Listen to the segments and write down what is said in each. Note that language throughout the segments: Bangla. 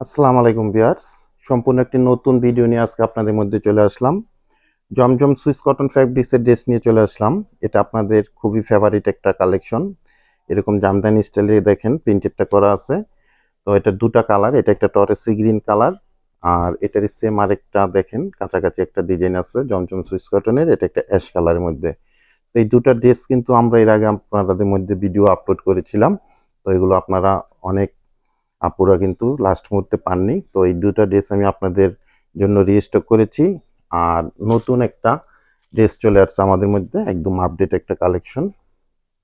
আসসালামু আলাইকুম বিয়ার্স সম্পূর্ণ একটি নতুন ভিডিও নিয়ে আজকে আপনাদের মধ্যে চলে আসলাম। জমজম সুইস কটন ফ্যাব্রিক্সের ড্রেস নিয়ে চলে আসলাম। এটা আপনাদের খুবই ফেভারিট একটা কালেকশন এরকম জামদানি স্টাইলে দেখেন প্রিন্টেডটা করা আছে। তো এটা দুটা কালার এটা একটা টরেসি গ্রিন কালার আর এটার সেম আরেকটা দেখেন, কাছাকাছি একটা ডিজাইন আছে, জমজম সুইস কটনের, এটা একটা অ্যাশ কালারের মধ্যে। তো এই দুটা ড্রেস কিন্তু আমরা এর আগে আপনাদের মধ্যে ভিডিও আপলোড করেছিলাম। তো এগুলো আপনারা অনেক আপুরা কিন্তু লাস্ট মুহূর্তে পাননি। তো এই দুটো ড্রেস আমি আপনাদের জন্য রিস্টক করেছি। আর নতুন একটা ড্রেস চলে আসছে আমাদের মধ্যে, একদম আপডেট একটা কালেকশন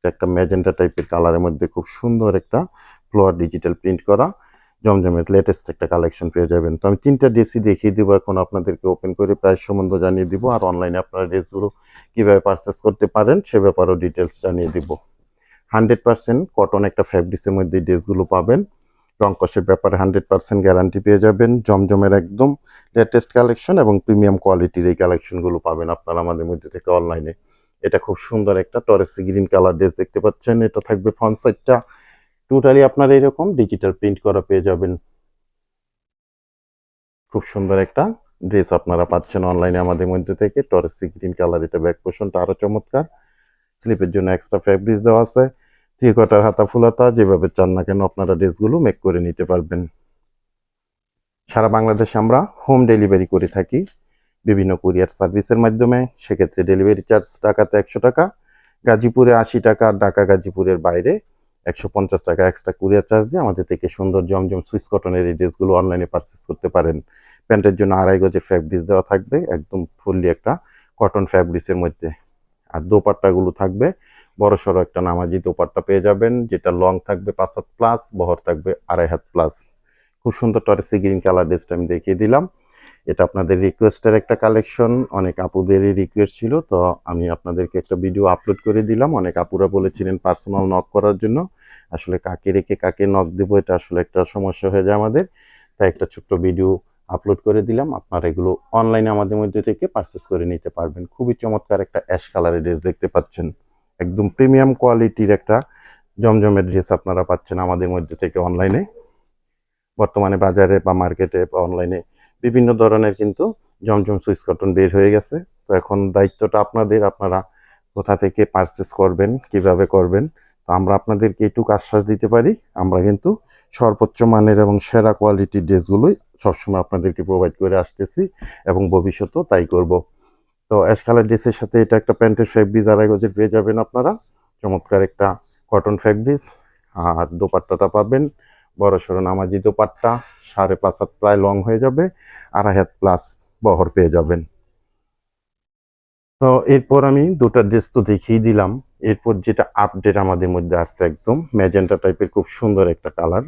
একটা ম্যাজেন্টা টাইপের কালারের মধ্যে খুব সুন্দর একটা ফ্লোয়ার ডিজিটাল প্রিন্ট করা, জমজমের লেটেস্ট একটা কালেকশন পেয়ে যাবেন। তো আমি তিনটা ড্রেসই দেখিয়ে দেবো, এখন আপনাদেরকে ওপেন করে প্রাইস সম্বন্ধে জানিয়ে দিব, আর অনলাইনে আপনারা ড্রেসগুলো কীভাবে পারচেস করতে পারেন সে ব্যাপারেও ডিটেলস জানিয়ে দিব। হান্ড্রেড পার্সেন্ট কটন একটা ফ্যাব্রিক্সের মধ্যে ড্রেসগুলো পাবেন। রংকশের ব্যাপারে হান্ড্রেড পার্সেন্ট গ্যারান্টি পেয়ে যাবেন। জমজমের একদম লেটেস্ট কালেকশন এবং প্রিমিয়াম কোয়ালিটির এই কালেকশনগুলো পাবেন আপনারা আমাদের মধ্যে থেকে অনলাইনে এটা খুব সুন্দর একটা টরেসি গ্রিন কালার ড্রেস দেখতে পাচ্ছেন। এটা থাকবে ফ্রন্ট সাইডটা টোটালি আপনারা এরকম ডিজিটাল প্রিন্ট করা পেয়ে যাবেন। খুব সুন্দর একটা ড্রেস আপনারা পাচ্ছেন অনলাইনে আমাদের মধ্যে থেকে। টরেসি গ্রিন কালার এটা ব্যাক পোষণটা আরও চমৎকার। স্লিপের জন্য এক্সট্রা ফ্যাব্রিক্স দেওয়া আছে। থ্রি কোয়ার্টার হাতা ফুলাতা যেভাবে চান না কেন আপনারা ড্রেসগুলো মেক করে নিতে পারবেন। সারা বাংলাদেশে আমরা হোম ডেলিভারি করে থাকি, বিভিন্ন কুরিয়ার সার্ভিসের মাধ্যমে। সেক্ষেত্রে ডেলিভারি চার্জ টাকাতে একশো টাকা, গাজীপুরে আশি টাকা আর ঢাকা, গাজীপুরের বাইরে একশো পঞ্চাশ টাকা এক্সট্রা কুরিয়ার চার্জ দিয়ে আমাদের থেকে সুন্দর জমজম সুইস কটনের এই ড্রেসগুলো অনলাইনে পারচেস করতে পারেন। প্যান্টের জন্য আড়াই গজের ফ্যাব্রিক্স দেওয়া থাকবে, একদম ফুললি একটা কটন ফ্যাব্রিক্সের মধ্যে। আর দোপাট্টাগুলো থাকবে। বড় সড়ো একটা নামাজি দোপাট্টা পেয়ে যাবেন, যেটা লং থাকবে পাঁচ হাত প্লাস বহর থাকবে আড়াই হাত প্লাস খুব সুন্দর টরেসি গ্রিন কালার ড্রেসটা আমি দেখিয়ে দিলাম। এটা আপনাদের রিকোয়েস্টের একটা কালেকশন অনেক আপুদেরই রিকোয়েস্ট ছিল, তো আমি আপনাদেরকে একটা ভিডিও আপলোড করে দিলাম। অনেক আপুরা বলেছিলেন পার্সোনাল নক করার জন্য। আসলে কাকে রেখে কাকে নক দেবো, এটা আসলে একটা সমস্যা হয়ে যায় আমাদের। তাই একটা ছোট্ট ভিডিও আপলোড করে দিলাম। আপনারা এগুলো অনলাইনে আমাদের মধ্যে থেকে পারচেস করে নিতে পারবেন। খুবই চমৎকার একটা অ্যাশ কালারের ড্রেস দেখতে পাচ্ছেন। একদম প্রিমিয়াম কোয়ালিটির একটা জমজমের ড্রেস আপনারা পাচ্ছেন আমাদের মধ্যে থেকে অনলাইনে বর্তমানে বাজারে বা মার্কেটে বা অনলাইনে বিভিন্ন ধরনের কিন্তু জমজম সুইচ কটন বের হয়ে গেছে। তো এখন দায়িত্বটা আপনাদের, আপনারা কোথা থেকে পারচেস করবেন, কীভাবে করবেন, তো আমরা আপনাদেরকে এইটুকু আশ্বাস দিতে পারি। আমরা কিন্তু সর্বোচ্চ মানের এবং সেরা কোয়ালিটির ড্রেসগুলোই সবসময় আপনাদেরকে প্রোভাইড করে আসতেছি এবং ভবিষ্যতেও তাই করব। তো অ্যাশ কালার ড্রেসের সাথে এটা একটা প্যান্টের ফ্যাব্রিক্স আড়াই গজের পেয়ে যাবেন আপনারা, চমৎকার একটা কটন ফ্যাব্রিক্স আর দোপাট্টাটা পাবেন। বড় সড়ো নামাজি দোপাট্টা, সাড়ে পাঁচ হাত প্রায় লং হয়ে যাবে, আড়াই হাত প্লাস বহর পেয়ে যাবেন। তো এরপর আমি দুটো ড্রেস তো দেখিয়ে দিলাম। এরপর যেটা আপডেট আমাদের মধ্যে আসছে একদম ম্যাজেন্টা টাইপের খুব সুন্দর একটা কালার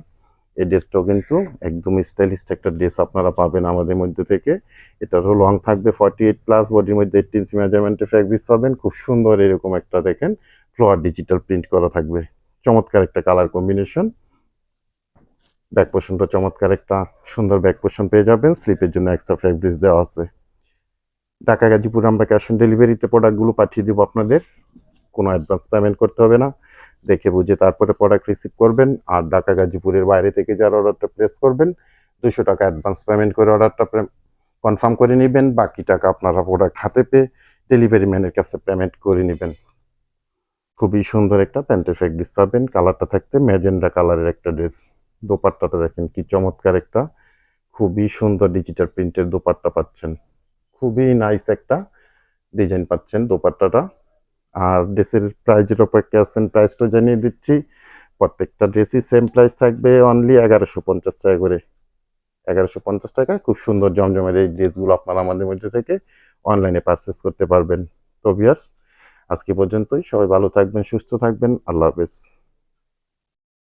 এই ড্রেসটাও কিন্তু একদম স্টাইলিস্ট একটা ড্রেস আপনারা পাবেন আমাদের মধ্যে থেকে। এটারও লং থাকবে ফর্টি এইট প্লাস বডির মধ্যে এইট ইঞ্চি মেজারমেন্টের ফ্যাব্রিক্স পাবেন। খুব সুন্দর এরকম একটা দেখেন ফ্লোয়ার ডিজিটাল প্রিন্ট করা থাকবে। চমৎকার একটা কালার কম্বিনেশন ব্যাক পোর্শনটা চমৎকার একটা সুন্দর ব্যাক পোর্শন পেয়ে যাবেন। স্লিপের জন্য এক্সট্রা ফ্যাব্রিক্স দেওয়া আছে। ঢাকা গাজীপুর আমরা ক্যাশ অন ডেলিভারিতে প্রোডাক্টগুলো পাঠিয়ে দেবো আপনাদের। কোনো অ্যাডভান্স পেমেন্ট করতে হবে না। দেখে বুঝে তারপরে প্রোডাক্ট রিসিভ করবেন আর ঢাকা, গাজীপুরের বাইরে থেকে যারা অর্ডারটা প্লেস করবেন দুশো টাকা অ্যাডভান্স পেমেন্ট করে অর্ডারটা কনফার্ম করে নেবেন। বাকি টাকা আপনারা প্রোডাক্ট হাতে পেয়ে ডেলিভারি ম্যানের কাছে পেমেন্ট করে নেবেন। খুবই সুন্দর একটা প্যান্টের ফ্যাব্রিক্স পাবেন। কালারটা থাকতে ম্যাজেন্ডা কালারের একটা ড্রেস দোপাট্টাটা দেখেন কি চমৎকার একটা। খুবই সুন্দর ডিজিটাল প্রিন্টের দোপাট্টা পাচ্ছেন। খুবই নাইস একটা ডিজাইন পাচ্ছেন দোপাট্টাটা। আর ড্রেসের প্রাইজের অপেক্ষা আসছেন প্রাইসটা জানিয়ে দিচ্ছি। প্রত্যেকটা ড্রেসই সেম প্রাইস থাকবে অনলি এগারোশো পঞ্চাশ টাকা করে। এগারোশো পঞ্চাশ টাকা, খুব সুন্দর জমজমের এই ড্রেসগুলো আপনারা আমাদের মধ্যে থেকে অনলাইনে পারচেস করতে পারবেন। তো বিয়ার্স আজকে পর্যন্তই। সবাই ভালো থাকবেন, সুস্থ থাকবেন। আল্লাহ হাফেজ।